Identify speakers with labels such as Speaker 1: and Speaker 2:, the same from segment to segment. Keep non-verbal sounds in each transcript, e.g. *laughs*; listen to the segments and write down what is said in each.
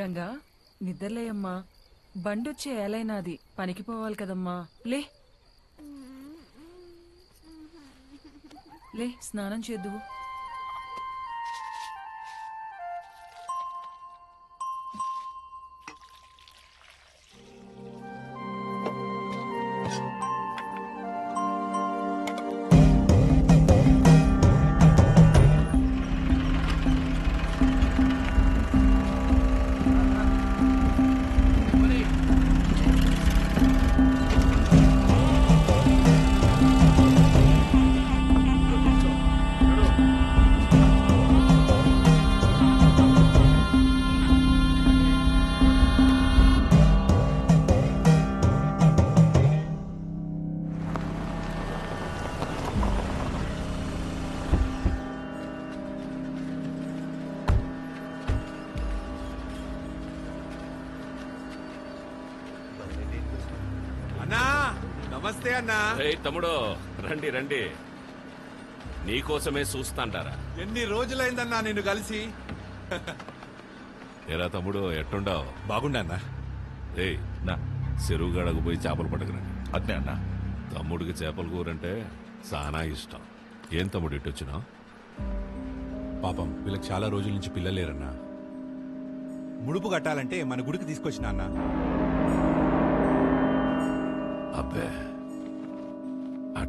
Speaker 1: గంగా నిద్రలేయమ్మా. బండొచ్చే ఏలైనాది పనికి పోవాలి కదమ్మా. లే. లే స్నానం చేద్దువు.
Speaker 2: నమస్తే అన్నా.
Speaker 3: తమ్ముడు రండి రండి. నీకోసమే చూస్తాంటారా
Speaker 2: ఎన్ని రోజులైందన్నా నిన్ను కలిసి?
Speaker 3: ఏరా తమ్ముడు ఎట్టుండావు?
Speaker 2: బాగుండా అన్నా.
Speaker 3: ఏయ్ నా చెరువుగాడకు పోయి చేపలు పట్టుకురండి.
Speaker 4: అట్నే అన్నా.
Speaker 3: తమ్ముడికి చేపల కూరంటే చాలా ఇష్టం. ఏం తమ్ముడు ఇటు వచ్చినావు?
Speaker 2: పాపం వీళ్ళకి చాలా రోజుల నుంచి పిల్లలు లేరన్నా. ముడుపు కట్టాలంటే మన గుడికి తీసుకొచ్చిన అన్నా.
Speaker 3: అబ్బే.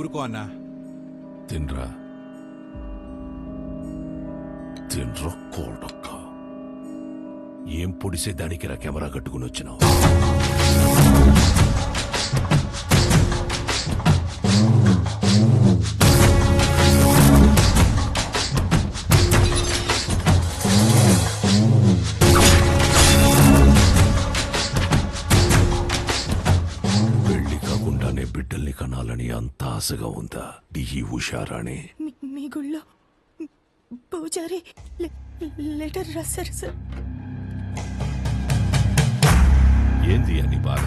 Speaker 2: ఊరుకో అన్నా.
Speaker 3: తినరా. తినరా కోడక్క. ఏం పొడిసే దానికి రా కెమెరా కట్టుకుని వచ్చినావు. ఆశగా ఉందా ఈ ఉషారాణి
Speaker 5: మీ- గుళ్ళో పూజారి లెటర్ రాశారు సార్.
Speaker 3: ఏంది అని బాధ?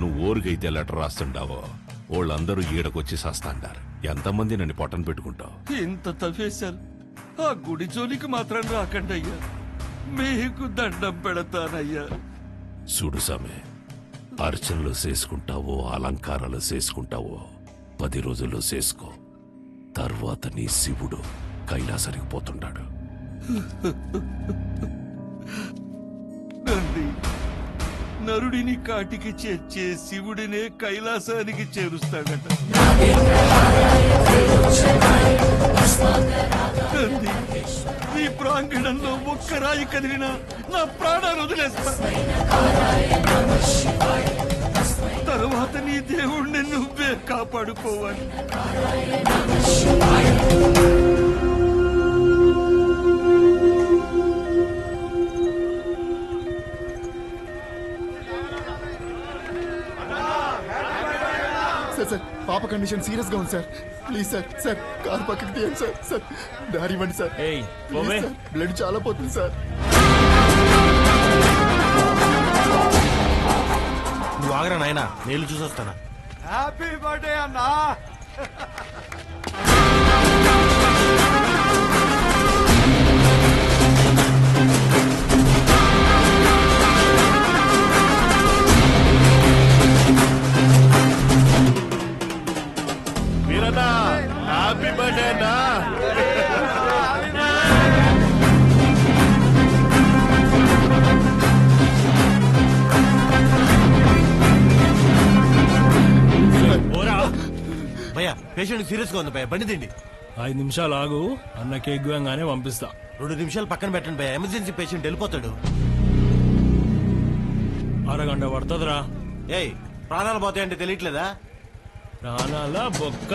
Speaker 3: నువ్వు ఊరికైతే లెటర్ రాస్తుండావో వాళ్ళందరూ ఈడకొచ్చి సస్తాండారు. ఎంతమంది నన్ను పొట్టను పెట్టుకుంటావు?
Speaker 6: ఇంత తవ్వేశారు. ఆ గుడి జోలికి మాత్రం రాకండి అయ్యా మీకు దండం పెడతానయ్యా.
Speaker 3: చూడు సామె అర్చనలు చేసుకుంటావో అలంకారాలు చేసుకుంటావో పది రోజుల్లో చేసుకో. తర్వాత నీ శివుడు కైలాసానికి పోతుంటాడు.
Speaker 6: నంది నరుడిని కాటికి చేర్చే శివుడినే కైలాసానికి చేరుస్తాడట. నంది నీ ప్రాంగణంలో ఒక్క రాయి కదిలినా నా ప్రాణాలు వదిలేస్తా. కాపాడుకోవాలి.
Speaker 7: సార్ సార్ పాప కండిషన్ సీరియస్గా ఉంది sir. Please sir sir car పక్కకి తీయండి సార్ సార్ దారి ఇవ్వండి సార్ బ్లడ్ చాలా పోతుంది సార్.
Speaker 4: నువ్వు ఆగరా నాయనా నేను చూసొస్తానా?
Speaker 6: హ్యాపీ బర్త్డే అన్నా.
Speaker 4: పేషెంట్ సీరియస్గా ఉంది భయ బండి తిండి
Speaker 8: ఐదు నిమిషాలు ఆగు అన్న కేక్ గానే పంపిస్తా.
Speaker 4: రెండు నిమిషాలు పక్కన పెట్టండి భయ ఎమర్జెన్సీ పేషెంట్ వెళ్ళిపోతాడు.
Speaker 8: అరగంట పడుతుందిరా.
Speaker 4: ఏయ్ ప్రాణాలు పోతాయంటే తెలియట్లేదా?
Speaker 8: ప్రాణాల బొక్క.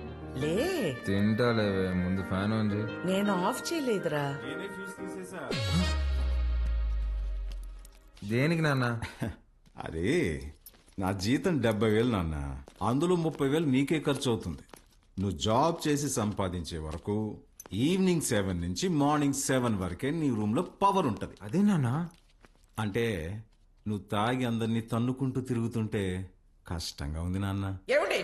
Speaker 9: లే.
Speaker 10: తింటా లేవే ముందు ఫ్యాన్ ఆన్ చేయి.
Speaker 9: నేను ఆఫ్ చేయలేదురా.
Speaker 10: దేనికి నాన్న? *laughs*
Speaker 11: అది నా జీతం డెబ్బై వేలు నాన్న. అందులో ముప్పై వేలు నీకే ఖర్చు అవుతుంది నువ్వు జాబ్ చేసి సంపాదించే వరకు ఈవినింగ్ సెవెన్ నుంచి మార్నింగ్ సెవెన్ వరకే నీ రూమ్లో పవర్ ఉంటుంది.
Speaker 10: అదే నాన్న.
Speaker 11: అంటే నువ్వు తాగి అందరినీ తన్నుకుంటూ తిరుగుతుంటే కష్టంగా ఉంది నాన్న.
Speaker 9: ఏమండి?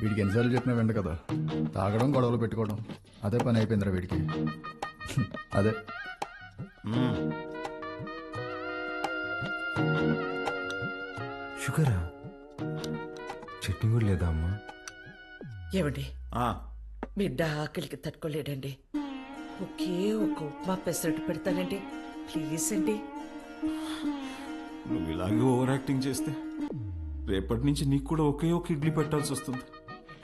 Speaker 7: వీడికి ఎన్నిసార్లు చెప్పినా వెంట కదా. తాగడం గొడవలు పెట్టుకోవడం అదే పని అయిపోయిందిరా వీడికి. *laughs* అదే.
Speaker 10: షుగరా? చట్నీ కూడా లేదా అమ్మా?
Speaker 9: ఏమండి?
Speaker 11: ఆ,
Speaker 9: బిడ్డ ఆకలికి తట్టుకోలేడండి. ఒకే ఒక ఉప్మా పెసరట్టు పెడతానండి. ప్లీజ్ అండి.
Speaker 11: నువ్వు ఇలాగే ఓవర్ యాక్టింగ్ చేస్తే రేపటి నుంచి నీకు కూడా ఒకే ఒక ఇడ్లీ పెట్టాల్సి వస్తుంది.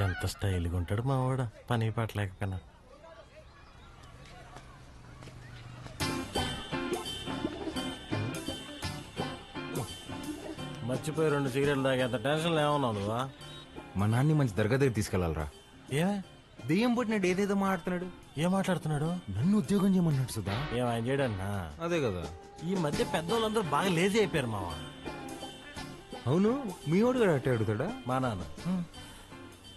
Speaker 4: ఎంత స్టైల్గా ఉంటాడు మా వాడు పని పట్టలేకపోయినా మర్చిపోయి రెండు సిగరెట్లు తాగేంత టెన్షన్ ఏమన్నావు నువ్వా?
Speaker 10: మా నాన్ని మంచి దర్గా దగ్గర తీసుకెళ్ళాలరా
Speaker 4: ఏమే
Speaker 10: దెయ్యం పుట్టినట్టు ఏదేదో మాట్లాడుతున్నాడు.
Speaker 4: ఏం మాట్లాడుతున్నాడు?
Speaker 10: నన్ను ఉద్యోగం చేయమన్నాడు సుధా.
Speaker 4: ఏం ఆయన చేయడన్నా
Speaker 10: అదే కదా.
Speaker 4: ఈ మధ్య పెద్దోళ్ళందరూ బాగా లేజీ అయిపోయారు మావా.
Speaker 10: అవును? మీ వాడు కూడా అట్టే అడుగుతాడా?
Speaker 4: మా నాన్న.